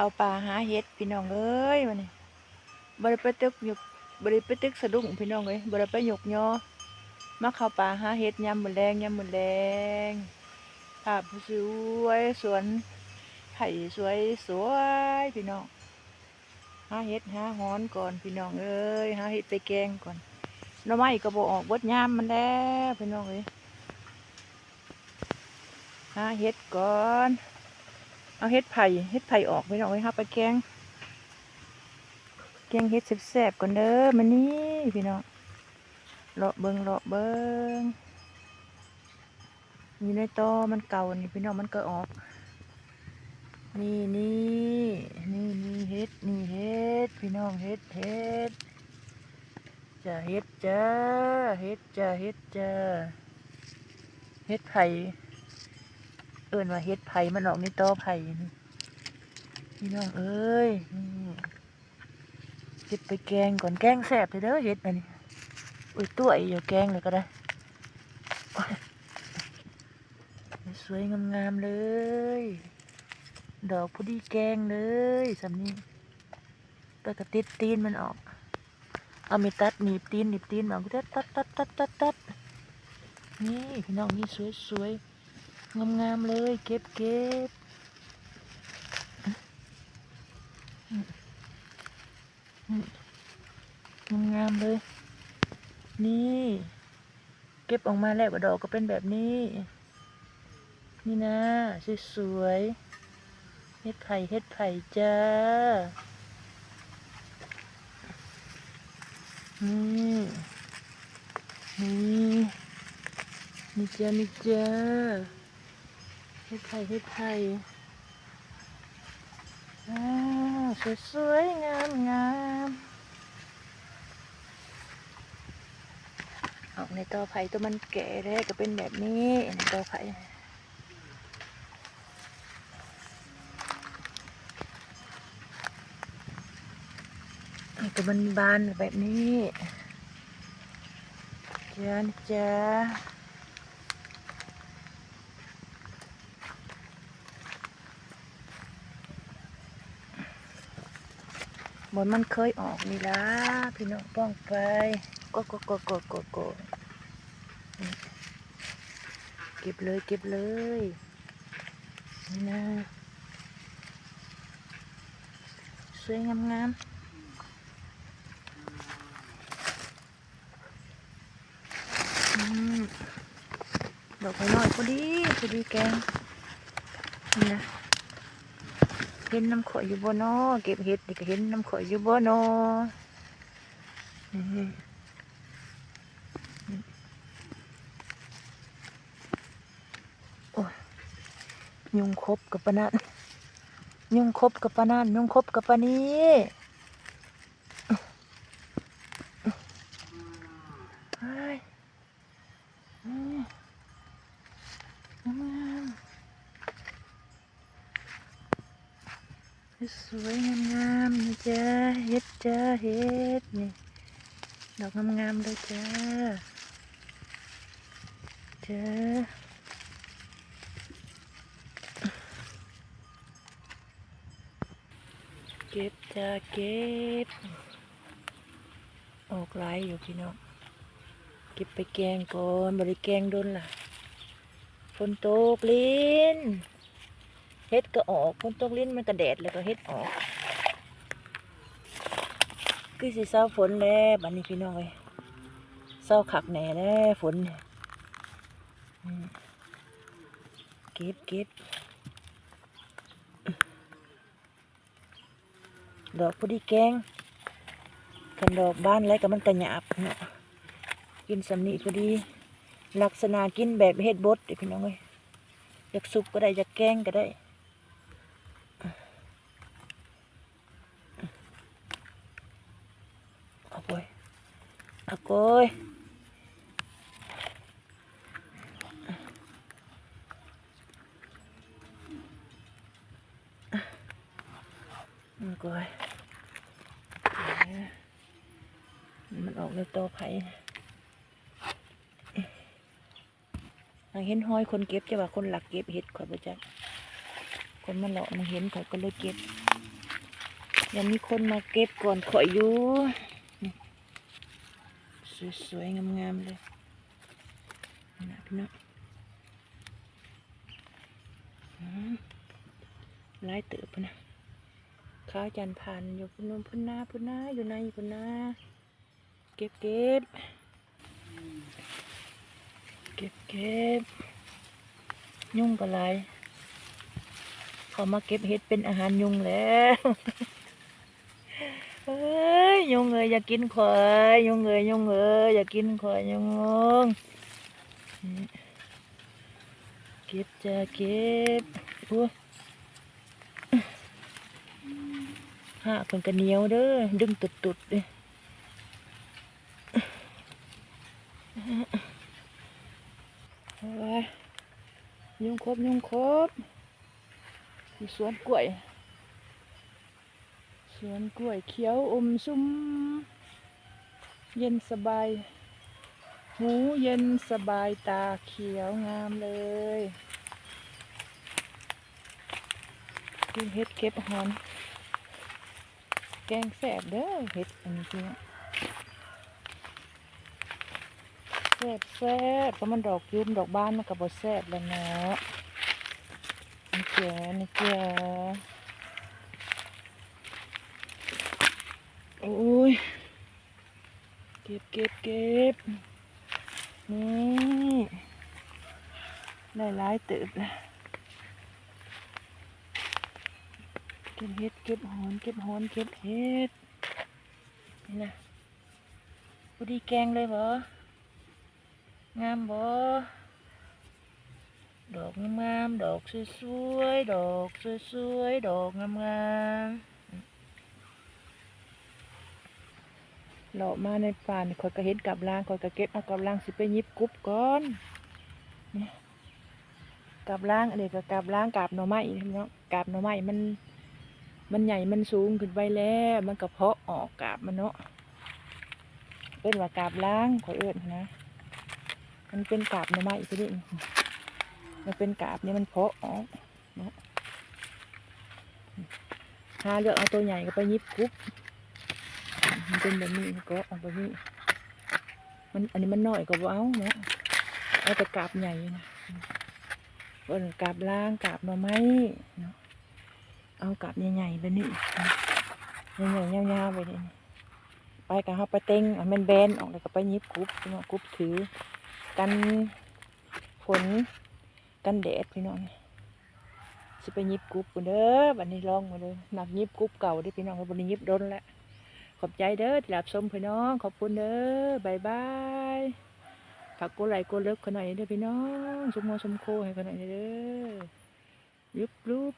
เข้าป่าหาเห็ดพี่น้องเอ้ยวันนี้บริไปตึกหยกบริไปตึกสะดุ้งพี่น้องเอ้ยบริไปหยกยอมาเข้าป่าหาเห็ดยามมื้อแรงยามมื้อแรงภาพสวยสวนไผ่สวยสวยพี่น้องหาเห็ดหาหอนก่อนพี่น้องเอ้ยหาเห็ดไปแกงก่อนหน่อไม้ก็บ่ออกเบดยามมันแล้วพี่น้องเอ้ยหาเห็ดก่อน เอาเห็ดไผ่เห็ดไผ่ออกไปหน่อยครับไปแกงแกงเห็ดแซ่บๆก่อนเด้อมานี่พี่น้องเลาะเบิงเลาะเบิงอยู่ในตอมันเก่านี่พี่น้องมันก็ออก นี่นี่นี่นี่เห็ดนี่เห็ดพี่น้องเห็ดเห็ดจะเห็ดจ้าเห็ดจ้าเห็ดจ้าเห็ดไผ่ เอิ้นว่าเฮ็ดไผ่มันออกในตอไผ่นี่พี่น้องเอ้ยเก็บไปแกงก่อนแกงแซ่บเลยเด้อเฮ็ดอันนี้อุ้ยตัวไอ้อยู่แกงเลยก็ได้สวยงามๆเลย ดอกพอดีแกงเลยสำนี้ก็กระติดตีนมันออก เอามีตัดหนีบตีนหนีบตีนมาตัดตัดตัดตัดตัดตัดนี่พี่น้องนี่สวยๆ งามๆเลยเก็บเก็บงามๆเลย นี่ เก็บออกมาแล้วดอกก็เป็นแบบนี้ นี่นะ สวยๆเฮ็ดไผ่เฮ็ดไผ่จ้านี่นี่นี่จ้านี่จ้า เฮ็ดไผ่เฮ็ดไผ่อ้าวสวยๆงามงามออกในตอไผ่ตัวมันแก่แล้วก็เป็นแบบนี้ในตอไผ่นี่ก็มันบานแบบนี้จ้าจ้า บนมันเคยออกนี่ละพี่น้องป้องไปก็ก็ก็ก็ก็ก็เก็บเลยเก็บเลยนี่นะสวยงามงามๆดอกไม้น้อยพอดีพอดีแกงนี่นะ เห็นน้ำข่อยอยู่บ่นอเก็บเห็ดนี่ก็เห็นน้ำข่อยอยู่บ่นอนี่โอ้ยยุงครบกับปะนันยุงครบกับปะนันยุงครบกับปะนี้เฮ้ยอืมงามๆ สวยงามๆนะจ๊ะเฮ็ดจ้าเฮ็ดนี่ดอกงามๆเลยจ้าจ้าเก็บจ้าเก็บ ออกหลอยู่พี่น้องเก็บไปแกงก่อนบริแกงโดนล่ะฝนตกลิ้น เฮ็ดก็ออกฝนตกลิ้นมันก็แดดแล้วก็เฮ็ดออก คือสิเศร้าฝนแล้วบัดนี้พี่น้องเอ้ยเศร้าขักแหน่แล้วฝนเก็บเก็บดอกพอดีแกงกันดอกบ้านแล้วก็มันกระหยาบเนาะกินสำนีพอดี ลักษณะกินแบบเฮ็ดบดเด้อพี่น้องเอ้ยอยากสุกก็ได้อยากแกงก็ได้ เอาไป เอาโกยเอาโกยมันออกในตัวไผ่เห็นห้อยคนเก็บจะว่าคนหลักเก็บเห็ดข่อยบ่จักคนมันเลาะมันเห็นข่อยก็เลยเก็บ ยังมีคนมาเก็บก่อนข่อยอยู่ สวยๆ งามๆ เลยนี่นะพี่น้องลายเติบนนะข้าวจันทร์พันอยู่พุ่นนนพุ่นหน้าพุ่นหน้าอยู่ในพุ่นหน้าเก็บเก็บเก็บเก็บยุ่งกับไรเขามาเก็บเห็ดเป็นอาหารยุงแล้ว ยยุงเอยอยากกินข่อยยุงเอ้ยยุงเอยอยากกินข่อยยุงเก็บจะเก็บโอ้ยหาคนกระเหนียวเด้อดึงตุดๆเลยยุงครบยุงครบสวนกล้วย สวนกล้วยเขียวอมซุ้ม เย็นสบาย หูเย็นสบายตาเขียวงามเลยกินเห็ดเก็บหอน แกงแสบเด้อเห็ดอันนี้จริงแสบแสบเพราะมันดอกยุมดอกบ้านมันกับบแสบแล้วเนาะนี่เจ้านี่เจ้ โอ้ย เก็บเก็บเก็บนี่ได้หลายติบแล้วเก็บเห็ดเก็บหอนเก็บหอนเก็บเห็ดนี่นะพอดีแกงเลยบ่งามบ่ดอกงามๆดอกสวยๆดอกสวยๆดอกงามๆ เลาะมาในป่านี่ข่อยก็เห็นกับล้างข่อยก็เก็บเอากับล้างสิไปยิบกรุ๊บก่อนนี่กับล้างอันนี้ก็กับล้างกับหน่อไม้พี่น้องกับหน่อไม้มัน มันใหญ่มันสูงขึ้นไปแล้ว มันก็เพาะออกกาบมันเนาะเอิ้นว่ากาบล้างขอยเอิ้นนะ มันเป็นกาบหน่อไม้พี่นี่มันเป็นกาบนี่มันเพาะออกเนาะหาเลือกเอาตัวใหญ่ก็ไปยิบกรุ๊บ มันเป็นแบบนี้ก็เอาแบบนี้มันอันนี้มันน้อยก็บ่เอาเนาะเอาแต่กาบใหญ่นะเออกาบล่างกาบหน่อไม้เนาะเอากาบใหญ่ๆแบบนี้ใหญ่ๆยาวๆไปนี่ไปกับเขาไปเต็งเอาแมนแบนออกแล้วก็ไปยิบกรุ๊บพี่น้องกรุ๊บถือ กันฝนกันแดดพี่น้องสิไปยิบกรุ๊บพุ่นเด้อบัดนี้ลองมาเลยหนักยิบกรุ๊บเก่าเด้พี่น้องบัดนี้ยิบโดนแล้ว ขอบใจเด้อที่รับชมพี่น้อง ขอบคุณเด้อบายบายฝากกดไลค์กดเลิฟขน่อยเด้อพี่น้องสมโมสมโคให้ขน่อยเด้อยุบรูป